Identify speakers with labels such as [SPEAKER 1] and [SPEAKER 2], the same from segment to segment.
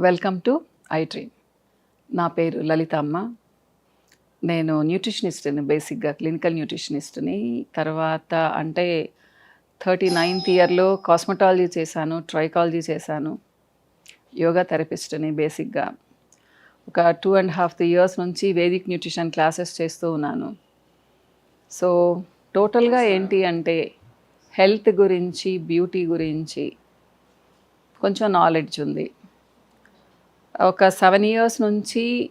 [SPEAKER 1] Welcome to I dream నా పేరు లలితమ్మ నేను న్యూట్రిషనిస్ట్ని బేసిక్గా క్లినికల్ న్యూట్రిషనిస్ట్ని. తర్వాత అంటే థర్టీ నైన్త్ ఇయర్లో కాస్మెటాలజీ చేశాను ట్రైకాలజీ చేశాను. యోగా థెరపిస్ట్ని బేసిక్గా. ఒక two and half three years నుంచి వేదిక్ న్యూట్రిషన్ క్లాసెస్ చేస్తూ ఉన్నాను. సో టోటల్గా ఏంటి అంటే హెల్త్ గురించి బ్యూటీ గురించి కొంచెం నాలెడ్జ్ ఉంది. ఒక సెవెన్ ఇయర్స్ నుంచి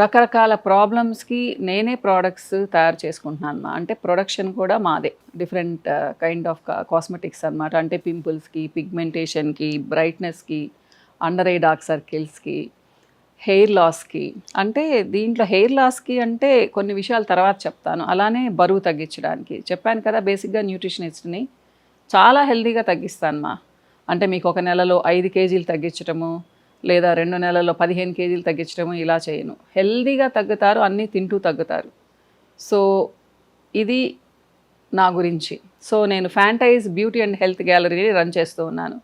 [SPEAKER 1] రకరకాల ప్రాబ్లమ్స్కి నేనే ప్రోడక్ట్స్ తయారు చేసుకుంటున్నాను uh, uh, అన్నమాట. అంటే ప్రొడక్షన్ కూడా మాదే. డిఫరెంట్ కైండ్ ఆఫ్ కాస్మెటిక్స్ అన్నమాట. అంటే పింపుల్స్కి పిగ్మెంటేషన్కి బ్రైట్నెస్కి అండర్ ఐ డార్క్ సర్కిల్స్కి హెయిర్ లాస్కి. అంటే దీంట్లో హెయిర్ లాస్కి అంటే కొన్ని విషయాలు తర్వాత చెప్తాను. అలానే బరువు తగ్గించడానికి. చెప్పాను కదా బేసిక్గా న్యూట్రిషనిస్ట్ని. చాలా హెల్దీగా తగ్గిస్తాను మా. అంటే మీకు ఒక నెలలో ఐదు కేజీలు తగ్గించటము లేదా రెండు నెలల్లో పదిహేను కేజీలు తగ్గించడము ఇలా చేయను. హెల్దీగా తగ్గుతారు అన్నీ తింటూ తగ్గుతారు. సో ఇది నా గురించి. సో నేను ఫ్యాంటైజ్ బ్యూటీ అండ్ హెల్త్ గ్యాలరీని రన్ చేస్తూ ఉన్నాను.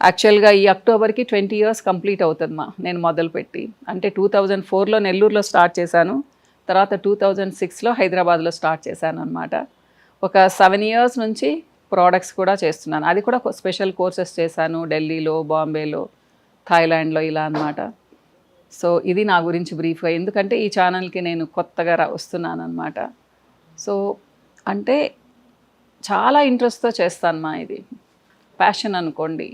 [SPEAKER 1] యాక్చువల్గా ఈ అక్టోబర్కి ట్వంటీ ఇయర్స్ కంప్లీట్ అవుతుంది మా నేను మొదలుపెట్టి. అంటే టూ థౌజండ్ ఫోర్లో నెల్లూరులో స్టార్ట్ చేశాను. తర్వాత టూ థౌజండ్ సిక్స్లో హైదరాబాద్లో స్టార్ట్ చేశాను అనమాట ఒక సెవెన్ ఇయర్స్ నుంచి ప్రోడక్ట్స్ కూడా చేస్తున్నాను. అది కూడా స్పెషల్ కోర్సెస్ చేశాను ఢిల్లీలో బాంబేలో థాయిలాండ్లో ఇలా అన్నమాట. సో ఇది నా గురించి బ్రీఫ్గా ఎందుకంటే ఈ ఛానల్కి నేను కొత్తగా రా వస్తున్నాను అనమాట సో అంటే చాలా ఇంట్రెస్ట్తో చేస్తాను మా ఇది. ప్యాషన్ అనుకోండి.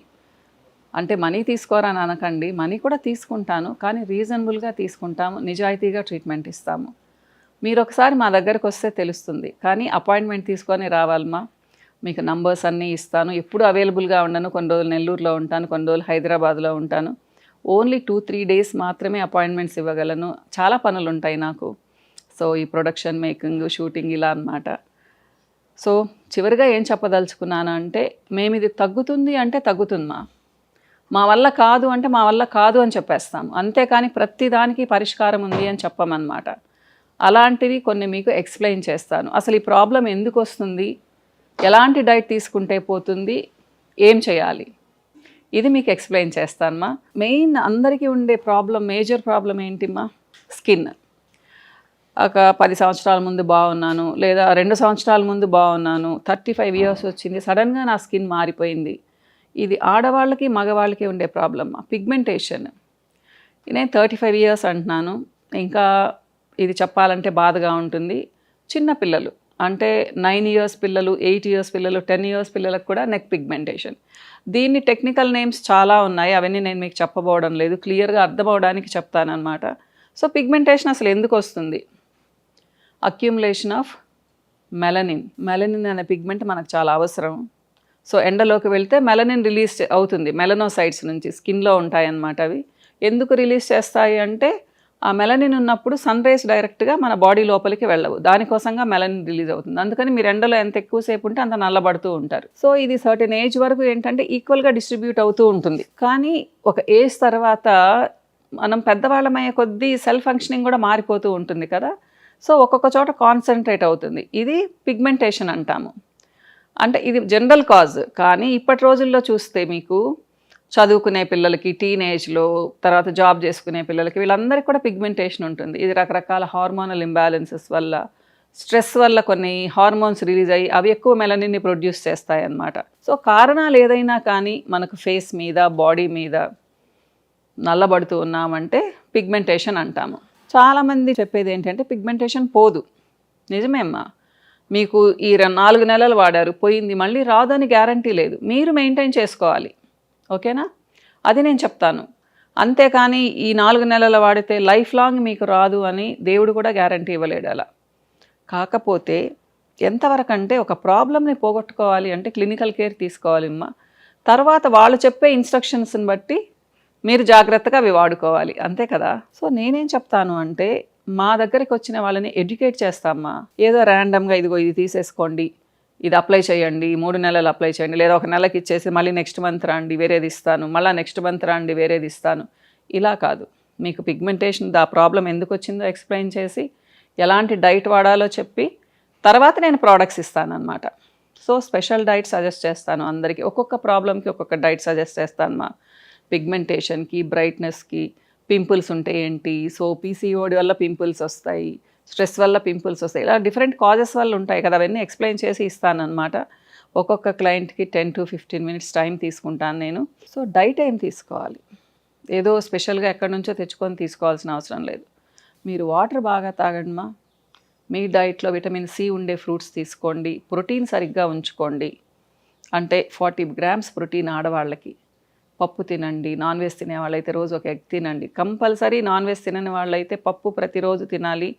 [SPEAKER 1] అంటే మనీ తీసుకోరని అనకండి మనీ కూడా తీసుకుంటాను కానీ రీజనబుల్గా తీసుకుంటాము నిజాయితీగా ట్రీట్మెంట్ ఇస్తాము. మీరు ఒకసారి మా దగ్గరకు వస్తే తెలుస్తుంది. కానీ అపాయింట్మెంట్ తీసుకొని రావాలమ్మా. మీకు నంబర్స్ అన్నీ ఇస్తాను. ఎప్పుడు అవైలబుల్గా ఉండను. కొన్ని రోజులు నెల్లూరులో ఉంటాను కొన్ని రోజులు హైదరాబాద్లో ఉంటాను. ఓన్లీ టూ త్రీ డేస్ మాత్రమే అపాయింట్మెంట్స్ ఇవ్వగలను. చాలా పనులు ఉంటాయి నాకు. సో ఈ ప్రొడక్షన్ మేకింగ్ షూటింగ్ ఇలా అన్నమాట. సో చివరిగా ఏం చెప్పదలుచుకున్నాను అంటే మేము ఇది తగ్గుతుంది అంటే తగ్గుతుందమ్మా. మా వల్ల కాదు అంటే మా వల్ల కాదు అని చెప్పేస్తాం. అంతేకాని ప్రతిదానికి పరిష్కారం ఉంది అని చెప్పమన్నమాట. అలాంటివి కొన్ని మీకు ఎక్స్ప్లెయిన్ చేస్తాను. అసలు ఈ ప్రాబ్లం ఎందుకు వస్తుంది? ఎలాంటి డైట్ తీసుకుంటే పోతుంది? ఏం చేయాలి? ఇది మీకు ఎక్స్ప్లెయిన్ చేస్తానమ్మా. మెయిన్ అందరికీ ఉండే ప్రాబ్లం మేజర్ ప్రాబ్లం ఏంటిమ్మా? స్కిన్ ఒక పది సంవత్సరాల ముందు బాగున్నాను లేదా రెండు సంవత్సరాల ముందు బాగున్నాను థర్టీ ఫైవ్ ఇయర్స్ వచ్చింది సడన్గా నా స్కిన్ మారిపోయింది. ఇది ఆడవాళ్ళకి మగవాళ్ళకి ఉండే ప్రాబ్లమ్. పిగ్మెంటేషన్. నేను థర్టీ ఫైవ్ ఇయర్స్ అంటున్నాను. ఇంకా ఇది చెప్పాలంటే బాధగా ఉంటుంది. చిన్న పిల్లలు. అంటే నైన్ ఇయర్స్ పిల్లలు ఎయిట్ ఇయర్స్ పిల్లలు టెన్ ఇయర్స్ పిల్లలకు కూడా నెక్ పిగ్మెంటేషన్. దీన్ని టెక్నికల్ నేమ్స్ చాలా ఉన్నాయి. అవన్నీ నేను మీకు చెప్పబోవడం లేదు. క్లియర్గా అర్థమవడానికి చెప్తానమాట సో పిగ్మెంటేషన్ అసలు ఎందుకు వస్తుంది? అక్యుములేషన్ ఆఫ్ మెలనిన్ మెలనిన్ అనే పిగ్మెంట్ మనకు చాలా అవసరం. సో ఎండలోకి వెళ్తే మెలనిన్ రిలీజ్ అవుతుంది. మెలనోసైడ్స్ నుంచి స్కిన్లో ఉంటాయన్నమాట అవి. ఎందుకు రిలీజ్ చేస్తాయి అంటే ఆ మెలనిన్ ఉన్నప్పుడు సన్ రైస్ డైరెక్ట్గా మన బాడీ లోపలికి వెళ్ళవు. దానికోసంగా మెలనిన్ రిలీజ్ అవుతుంది. అందుకని మీరు ఎండలో ఎంత ఎక్కువసేపు ఉంటే అంత నల్లబడుతూ ఉంటారు. సో ఇది సర్టెన్ ఏజ్ వరకు ఏంటంటే ఈక్వల్గా డిస్ట్రిబ్యూట్ అవుతూ ఉంటుంది. కానీ ఒక ఏజ్ తర్వాత మనం పెద్దవాళ్ళమయ్యే కొద్దీ సెల్ ఫంక్షనింగ్ కూడా మారిపోతూ ఉంటుంది కదా. సో ఒక్కొక్క చోట కాన్సన్ట్రేట్ అవుతుంది. ఇది పిగ్మెంటేషన్ అంటాము. అంటే ఇది జనరల్ కాజ్ కానీ ఇప్పటి రోజుల్లో చూస్తే మీకు చదువుకునే పిల్లలకి టీనేజ్లో తర్వాత జాబ్ చేసుకునే పిల్లలకి వీళ్ళందరికీ కూడా పిగ్మెంటేషన్ ఉంటుంది. ఇది రకరకాల హార్మోనల్ ఇంబ్యాలెన్సెస్ వల్ల స్ట్రెస్ వల్ల కొన్ని హార్మోన్స్ రిలీజ్ అయ్యి అవి ఎక్కువ మెలనిన్ని ప్రొడ్యూస్ చేస్తాయి అన్నమాట సో కారణాలు ఏదైనా కానీ మనకు ఫేస్ మీద బాడీ మీద నల్లబడుతూ ఉన్నామంటే పిగ్మెంటేషన్ అంటాము. చాలామంది చెప్పేది ఏంటంటే పిగ్మెంటేషన్ పోదు. నిజమేమ్మా మీకు ఈ నాలుగు నెలలు వాడారు పోయింది మళ్ళీ రాదని గ్యారంటీ లేదు. మీరు మెయింటైన్ చేసుకోవాలి. ఓకేనా? అది నేను చెప్తాను. అంతేకాని ఈ నాలుగు నెలలు వాడితే లైఫ్ లాంగ్ మీకు రాదు అని దేవుడు కూడా గ్యారంటీ ఇవ్వలేడు అలా. కాకపోతే ఎంతవరకు అంటే ఒక ప్రాబ్లమ్ని పోగొట్టుకోవాలి అంటే క్లినికల్ కేర్ తీసుకోవాలి అమ్మా. తర్వాత వాళ్ళు చెప్పే ఇన్స్ట్రక్షన్స్ని బట్టి మీరు జాగ్రత్తగా అవి వాడుకోవాలి. అంతే కదా? సో నేనేం చెప్తాను అంటే మా దగ్గరికి వచ్చిన వాళ్ళని ఎడ్యుకేట్ చేస్తామా ఏదో ర్యాండమ్గా ఇదిగో ఇది తీసేసుకోండి. ఇది అప్లై చేయండి. మూడు నెలలు అప్లై చేయండి. లేదా ఒక నెలకి ఇచ్చేసి మళ్ళీ నెక్స్ట్ మంత్ రండి వేరేది ఇస్తాను. మళ్ళీ నెక్స్ట్ మంత్ రాండి వేరేది ఇస్తాను. ఇలా కాదు. మీకు పిగ్మెంటేషన్ ఆ ప్రాబ్లం ఎందుకు వచ్చిందో ఎక్స్ప్లెయిన్ చేసి ఎలాంటి డైట్ వాడాలో చెప్పి తర్వాత నేను ప్రోడక్ట్స్ ఇస్తాను అనమాట సో స్పెషల్ డైట్ సజెస్ట్ చేస్తాను అందరికీ. ఒక్కొక్క ప్రాబ్లంకి ఒక్కొక్క డైట్ సజెస్ట్ చేస్తాను మా పిగ్మెంటేషన్కి బ్రైట్నెస్కి. పింపుల్స్ ఉంటే ఏంటి? సో పీసీఓడి వల్ల పింపుల్స్ వస్తాయి స్ట్రెస్ వల్ల పింపుల్స్ వస్తాయి. ఇలా డిఫరెంట్ కాజెస్ వల్ల ఉంటాయి కదా అవన్నీ ఎక్స్ప్లెయిన్ చేసి ఇస్తానమాట ఒక్కొక్క క్లయింట్కి ten to fifteen minutes time తీసుకుంటాను నేను. సో డైట్ ఏం తీసుకోవాలి? ఏదో స్పెషల్గా ఎక్కడి నుంచో తెచ్చుకొని తీసుకోవాల్సిన అవసరం లేదు. మీరు వాటర్ బాగా తాగడమా మీ డైట్లో విటమిన్ సి ఉండే ఫ్రూట్స్ తీసుకోండి. ప్రోటీన్ సరిగ్గా ఉంచుకోండి. అంటే ఫార్టీ గ్రామ్స్ ప్రోటీన్ ఆడవాళ్ళకి. పప్పు తినండి నాన్ వెజ్ తినే వాళ్ళైతే రోజు ఒక ఎగ్ తినండి. కంపల్సరీ నాన్ వెజ్ తినని వాళ్ళైతే పప్పు ప్రతిరోజు తినాలి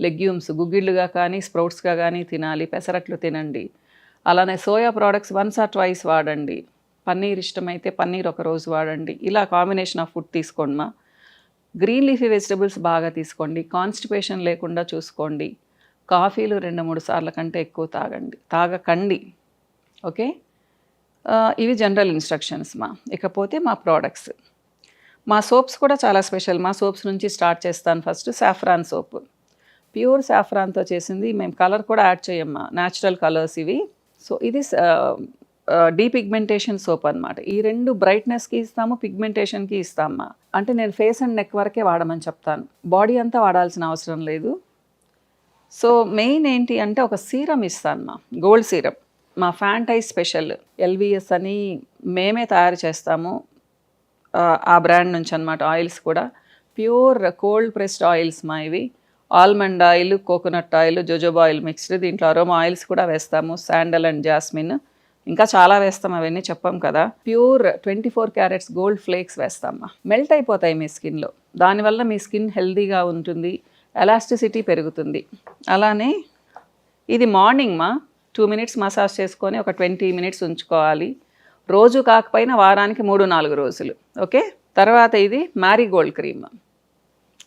[SPEAKER 1] లెగ్యూమ్స్ గుగ్గిళ్ళుగా కానీ స్ప్రౌట్స్గా కానీ తినాలి పెసరట్లు తినండి. అలానే soya products once or twice వాడండి. పన్నీర్ ఇష్టమైతే పన్నీర్ ఒక రోజు వాడండి. ఇలా కాంబినేషన్ ఆఫ్ ఫుడ్ తీసుకోండి మా. గ్రీన్ లీఫీ వెజిటబుల్స్ బాగా తీసుకోండి. కాన్స్టిపేషన్ లేకుండా చూసుకోండి. కాఫీలు రెండు మూడు సార్ల కంటే ఎక్కువ తాగండి. తాగకండి. ఓకే? ఇవి జనరల్ ఇన్స్ట్రక్షన్స్ మా. ఇకపోతే మా ప్రోడక్ట్స్ మా సోప్స్ కూడా చాలా స్పెషల్ మా సోప్స్ నుంచి స్టార్ట్ చేస్తాను ఫస్ట్ సాఫ్రాన్ సోప్ ప్యూర్ సాఫ్రాన్తో చేసింది. మేము కలర్ కూడా యాడ్ చేయమ్మా న్యాచురల్ కలర్స్ ఇవి. సో ఇది డీపిగ్మెంటేషన్ సోప్ అన్నమాట. ఈ రెండు బ్రైట్నెస్కి ఇస్తాము పిగ్మెంటేషన్కి ఇస్తామా అంటే నేను ఫేస్ అండ్ నెక్ వరకే వాడమని చెప్తాను. బాడీ అంతా వాడాల్సిన అవసరం లేదు. సో మెయిన్ ఏంటి అంటే ఒక సీరం ఇస్తాను మా. గోల్డ్ సీరం మా ఫ్యాంటై స్పెషల్ ఎల్విఎస్ అని మేమే తయారు చేస్తాము. ఆ, బ్రాండ్ నుంచి అనమాట ఆయిల్స్ కూడా. ప్యూర్ కోల్డ్ ప్రెస్డ్ ఆయిల్స్ మా ఇవి. Almond oil coconut oil jojoba oil mixed దీంట్లో అరోమా ఆయిల్స్ కూడా వేస్తాము. Sandal and jasmine. ఇంకా చాలా వేస్తాం అవన్నీ చెప్పాం కదా. Pure twenty four carats gold flakes వేస్తామా melt అయిపోతాయి మీ స్కిన్లో. దానివల్ల మీ స్కిన్ హెల్దీగా ఉంటుంది. ఎలాస్టిసిటీ పెరుగుతుంది. అలానే ఇది మార్నింగ్ మా టూ మినిట్స్ మసాజ్ చేసుకొని ఒక ట్వంటీ మినిట్స్ ఉంచుకోవాలి. రోజు కాకపోయినా వారానికి మూడు నాలుగు రోజులు. ఓకే? తర్వాత ఇది మ్యారీగోల్డ్ క్రీమ్.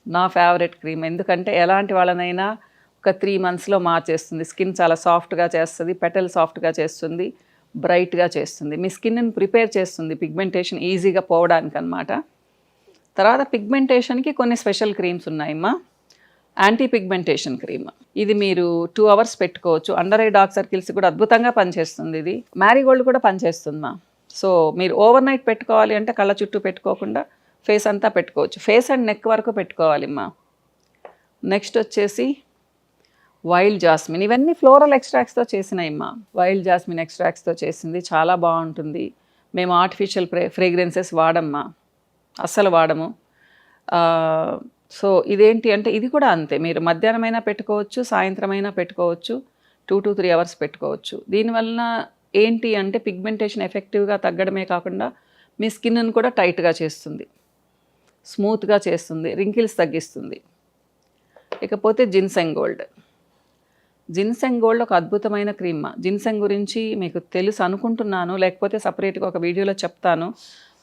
[SPEAKER 1] నా ఫేవరెట్ క్రీమ్. ఎందుకంటే ఎలాంటి వాళ్ళనైనా ఒక త్రీ మంత్స్లో మార్చేస్తుంది. స్కిన్ చాలా సాఫ్ట్గా చేస్తుంది పెటల్ సాఫ్ట్గా చేస్తుంది బ్రైట్గా చేస్తుంది. మీ స్కిన్ని ప్రిపేర్ చేస్తుంది పిగ్మెంటేషన్ ఈజీగా పోవడానికి అనమాట తర్వాత పిగ్మెంటేషన్కి కొన్ని స్పెషల్ క్రీమ్స్ ఉన్నాయమ్మా. యాంటీ పిగ్మెంటేషన్ క్రీమ్ ఇది మీరు టూ అవర్స్ పెట్టుకోవచ్చు. అండర్ ఐ డార్క్ సర్కిల్స్ కూడా అద్భుతంగా పనిచేస్తుంది ఇది. మ్యారీగోల్డ్ కూడా పనిచేస్తుందమ్మా సో మీరు ఓవర్ నైట్ పెట్టుకోవాలి అంటే కళ్ళ చుట్టూ పెట్టుకోకుండా ఫేస్ అంతా పెట్టుకోవచ్చు. ఫేస్ అండ్ నెక్ వరకు పెట్టుకోవాలి అమ్మా నెక్స్ట్ వచ్చేసి వైల్డ్ జాస్మిన్ ఇవన్నీ ఫ్లోరల్ ఎక్స్ట్రాక్ట్స్తో చేసినాయమ్మా వైల్డ్ జాస్మిన్ ఎక్స్ట్రాక్ట్స్తో చేసింది. చాలా బాగుంటుంది. మేము ఆర్టిఫిషియల్ ఫ్రే ఫ్రేగ్రెన్సెస్ వాడమ్మా అస్సలు వాడము. సో ఇదేంటి అంటే ఇది కూడా అంతే. మీరు మధ్యాహ్నమైనా పెట్టుకోవచ్చు సాయంత్రమైనా పెట్టుకోవచ్చు టూ టు త్రీ అవర్స్ పెట్టుకోవచ్చు. దీనివలన ఏంటి అంటే పిగ్మెంటేషన్ ఎఫెక్టివ్గా తగ్గడమే కాకుండా మీ స్కిన్ను కూడా టైట్గా చేస్తుంది. స్మూత్గా చేస్తుంది. రింకిల్స్ తగ్గిస్తుంది. ఇకపోతే జిన్సెంగ్ గోల్డ్ జిన్సెంగ్ గోల్డ్ ఒక అద్భుతమైన క్రీమ్ జిన్సెంగ్ గురించి మీకు తెలుసు అనుకుంటున్నాను. లేకపోతే సపరేట్గా ఒక వీడియోలో చెప్తాను.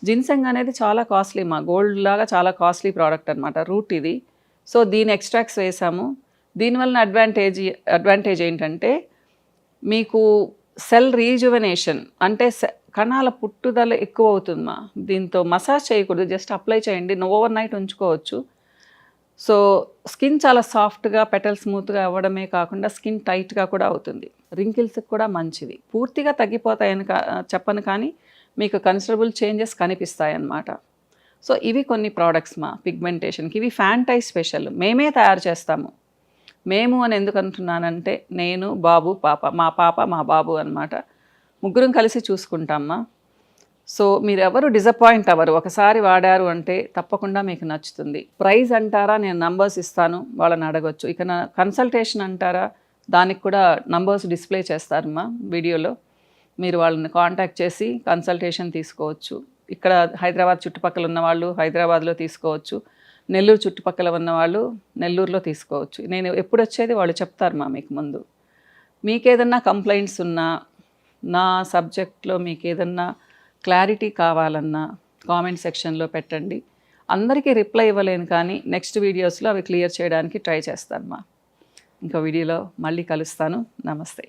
[SPEAKER 1] జిన్సెంగ్ అనేది చాలా కాస్ట్లీ మా గోల్డ్ లాగా చాలా కాస్ట్లీ ప్రోడక్ట్ అనమాట రూట్ ఇది. సో దీని ఎక్స్ట్రాక్ట్స్ వేసాము. దీనివల్ల అడ్వాంటేజ్ అడ్వాంటేజ్ ఏంటంటే మీకు సెల్ రీజువనేషన్ అంటే సె- కణాల పుట్టుదల ఎక్కువ అవుతుందమ్మా దీంతో మసాజ్ చేయకూడదు జస్ట్ అప్లై చేయండి ఓవర్ నైట్ ఉంచుకోవచ్చు. సో స్కిన్ చాలా సాఫ్ట్గా పెటల్ స్మూత్గా అవ్వడమే కాకుండా స్కిన్ టైట్గా కూడా అవుతుంది. రింకిల్స్కి కూడా మంచిది. పూర్తిగా తగ్గిపోతాయని కా చెప్పను కానీ మీకు కన్సిడరబుల్ చేంజెస్ కనిపిస్తాయన్నమాట. సో ఇవి కొన్ని ప్రోడక్ట్స్ మా పిగ్మెంటేషన్కి ఇవి ఫ్యాంటై స్పెషల్ మేమే తయారు చేస్తాము. మేము అని ఎందుకు అంటున్నానంటే నేను బాబు పాప మా పాప మా బాబు అన్నమాట. ముగ్గురం కలిసి చూసుకుంటామ్మా సో మీరు ఎవరు డిసప్పాయింట్ అవ్వరు. ఒకసారి వాడారు అంటే తప్పకుండా మీకు నచ్చుతుంది. ప్రైజ్ అంటారా? నేను నంబర్స్ ఇస్తాను. వాళ్ళని అడగొచ్చు. ఇక నా కన్సల్టేషన్ అంటారా? దానికి కూడా నంబర్స్ డిస్ప్లే చేస్తారమ్మా వీడియోలో. మీరు వాళ్ళని కాంటాక్ట్ చేసి కన్సల్టేషన్ తీసుకోవచ్చు. ఇక్కడ హైదరాబాద్ చుట్టుపక్కల ఉన్న వాళ్ళు హైదరాబాద్లో తీసుకోవచ్చు. నెల్లూరు చుట్టుపక్కల ఉన్న వాళ్ళు నెల్లూరులో తీసుకోవచ్చు. నేను ఎప్పుడు వచ్చేది వాళ్ళు చెప్తారు మా మీకు ముందు. మీకేదన్నా కంప్లైంట్స్ ఉన్నా నా సబ్జెక్ట్లో మీకు ఏదన్నా క్లారిటీ కావాలన్నా కామెంట్ సెక్షన్లో పెట్టండి. అందరికీ రిప్లై ఇవ్వలేను కానీ నెక్స్ట్ వీడియోస్లో అవి క్లియర్ చేయడానికి ట్రై చేస్తాను మా. ఇంకో వీడియోలో మళ్ళీ కలుస్తాను. నమస్తే.